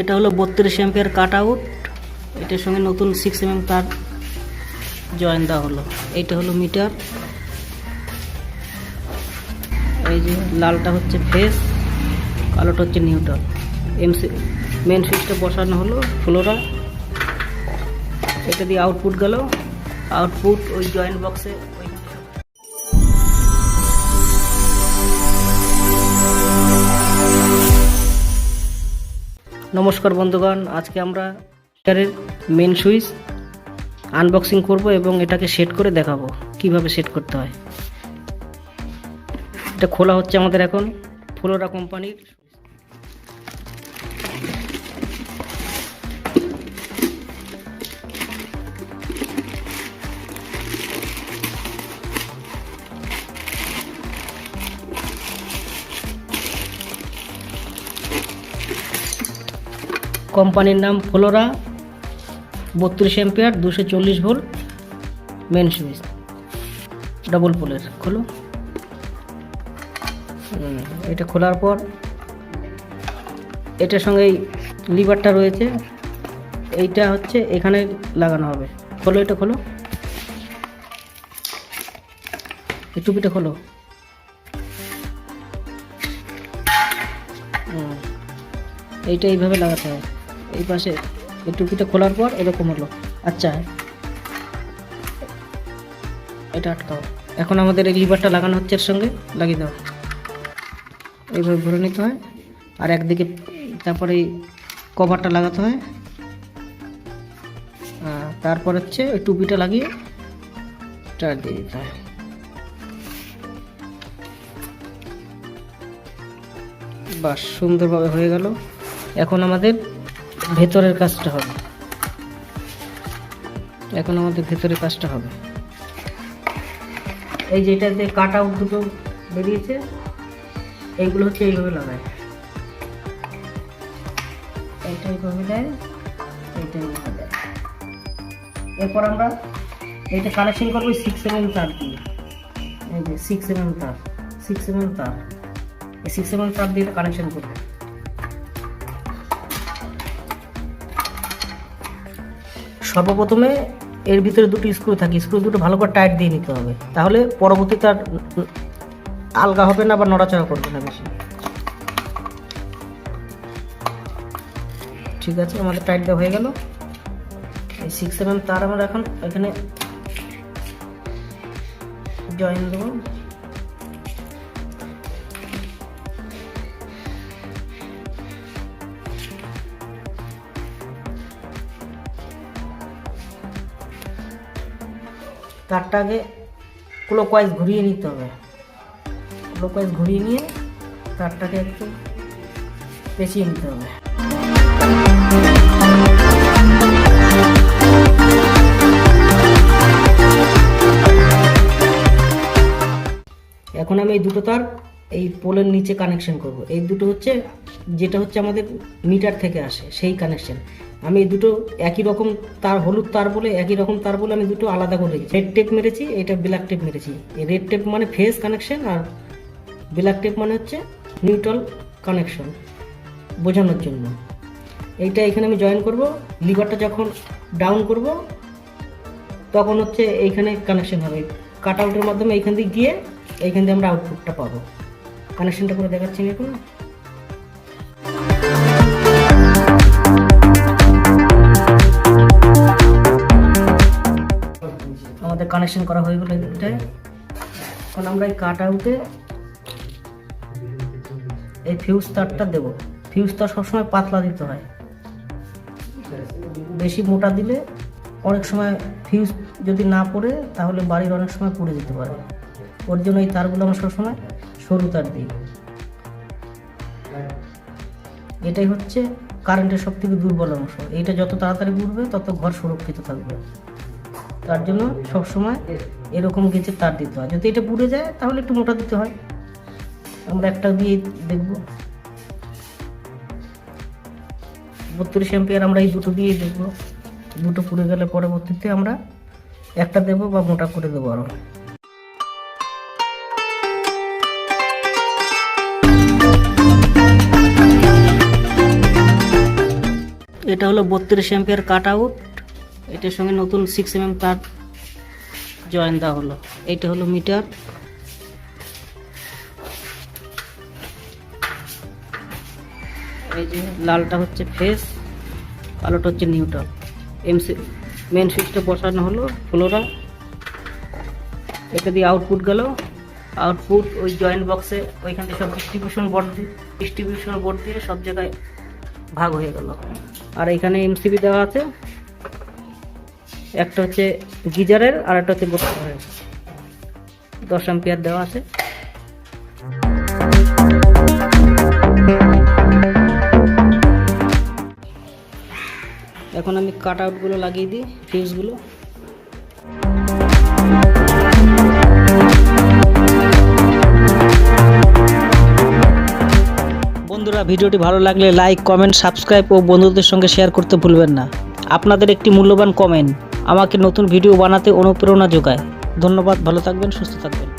এটা হলো বত্রিশ এম্পিয়ার কাট আউট এটার সঙ্গে নতুন সিক্স এম তার জয়েন দেওয়া হলো। এইটা হলো মিটার এই যে লালটা হচ্ছে ফেস কালোটা হচ্ছে নিউট্রাল এমসি মেন সুইচটা বসানো হলো ফ্লোরা এটা দিয়ে আউটপুট গেল। আউটপুট ওই জয়েন্ট বক্সে ওই নমস্কার বন্ধুগণ, আজকে আমরা হিটারের মেন সুইচ আনবক্সিং করব এবং এটাকে সেট করে দেখাবো, কীভাবে সেট করতে হয়। এটা খোলা হচ্ছে আমাদের এখন ফ্লোরা কোম্পানির কোম্পানির নাম ফ্লোরা, বত্রিশ এম্পিয়ার দুশো চল্লিশ ভোল্ট মেন সুইচ ডবল পোলের খোলো। এটা খোলার পর এটার সঙ্গে লিভারটা রয়েছে, এইটা হচ্ছে এখানে লাগানো হবে। খোলো, এটা খোলো। এই টুপিটা খোলো। এইটা এইভাবে লাগাতে হবে। এই পাশে এই টুপিটা খোলার পর এরকম হলো। আচ্ছা। এটা আটকাও। এখন আমাদের এই লিভারটা লাগানো হচ্ছে এর সঙ্গে, লাগিয়ে দাও। এইভাবে ভরে নিতে হয়। আর একদিকে তারপরে এই কভারটা লাগাতে হয়। তারপর হচ্ছে ওই টুপিটা লাগিয়ে টায়ার দিয়ে দিতে হয়। বাস, সুন্দরভাবে হয়ে গেল। এখন আমাদের ভেতরের কাজটা হবে। এখন আমাদের ভেতরের কাজটা হবে। এই যেটাতে কাট আউট দুটো বেরিয়েছে, এইগুলো হচ্ছে এইভাবে লাগায়। এইটা এইভাবে দেয়, এইটা এইভাবে দেয়। এরপর আমরা এইটা কালেকশন করব সিক্স এম তার দিয়ে। এই যে সিক্স এম তার সিক্স এম তার। এই সিক্স এম তার দিয়ে কানেকশন করব। সর্বপ্রথমে এর ভিতরে দুটো স্ক্রু থাকে স্ক্রু দুটো ভালো করে টাইট দিয়ে নিতে হবে। তাহলে পরবর্তীতে আর আলগা হবে না বা নড়াচড়া করবে না বেশি। ঠিক আছে, আমাদের টাইট দেওয়া হয়ে গেল। এই সিক্স এম তার আমরা এখন এখানে জয়েন দেবো। তারটা আগে ক্লোকওয়াইজ ঘুরিয়ে নিতে হবে। ক্লোকওয়াইজ ঘুরিয়ে নিয়ে তারটাকে একটু পেঁচিয়ে নিতে হবে। এখন আমি এই দুটো তার এই পোলের নিচে কানেকশন করব। এই দুটো হচ্ছে যেটা হচ্ছে আমাদের মিটার থেকে আসে, সেই কানেকশন আমি দুটো একই রকম তার, হলুদ তার বলে, একই রকম তার বলে আমি দুটো আলাদা করে রেখেছি রেড টেপ মেরেছি, এটা ব্ল্যাক টেপ মেরেছি। রেড টেপ মানে ফেস কানেকশন আর ব্ল্যাক টেপ মানে হচ্ছে নিউট্রাল কানেকশন বোঝানোর জন্য। এইটা এখানে আমি জয়েন করব লিভারটা যখন ডাউন করব, তখন হচ্ছে এইখানে কানেকশন হবে। কাট আউটের মাধ্যমে এইখান দিয়ে গিয়ে এইখান দিয়ে আমরা আউটপুটটা পাবো। কানেকশনটা করে দেখাচ্ছি এখন। আমাদের কানেকশন করা হয়ে গেল এটাই এখন আমরা এই কাট আউটে এই ফিউজ তারটা দেবো। ফিউজ তার সবসময় পাতলা দিতে হয়। বেশি মোটা দিলে অনেক সময় ফিউজ যদি না পড়ে, তাহলে বাড়ির অনেক সময় পড়ে যেতে পারে। ওর জন্য এই তারগুলো আমরা সবসময় সরু তার দিই। এটাই হচ্ছে কারেন্টের সব থেকে দুর্বল অংশ। এইটা যত তাড়াতাড়ি ঘুরবে তত ঘর সুরক্ষিত থাকবে। তার জন্য সবসময় এরকম গেছে তার দিতে হয়। যদি এটা পুড়ে যায়, তাহলে একটু মোটা দিতে হয়। আমরা একটা দিয়ে দেখব। বত্রিশ এম্পিয়ার আমরা এই দুটো দিয়েই দেখব। দুটো পুড়ে গেলে পরবর্তীতে আমরা একটা দেবো বা মোটা করে দেবো আরও এটা হলো বত্রিশ এম্পিয়ার কাট আউট এটার সঙ্গে নতুন সিক্স এম এম তার জয়েন দেওয়া হলো। এইটা হলো মিটার এই যে লালটা হচ্ছে ফেস কালোটা হচ্ছে নিউট্রাল এমসি মেন সুইচটা বসানো হলো ফ্লোরা এটা দিয়ে আউটপুট গেল। আউটপুট ওই জয়েন্ট বক্সে ওইখান থেকে সব ডিস্ট্রিবিউশন বোর্ড দিয়ে ডিস্ট্রিবিউশন বোর্ড দিয়ে সব জায়গায় ভাগ হয়ে গেল। আর এখানে এমসিবি দেওয়া আছে। একটা হচ্ছে গিজারের আর একটা হচ্ছে গোটারের দশ অ্যাম্পিয়ার দেওয়া আছে। এখন আমি কাট আউটগুলো লাগিয়ে দিই ফিউজগুলো বন্ধুরা, ভিডিওটি ভালো লাগলে লাইক কমেন্ট সাবস্ক্রাইব ও বন্ধুদের সঙ্গে শেয়ার করতে ভুলবেন না। আপনাদের একটি মূল্যবান কমেন্ট আমাকে নতুন ভিডিও বানাতে অনুপ্রেরণা যোগায়। ধন্যবাদ ভালো থাকবেন সুস্থ থাকবেন।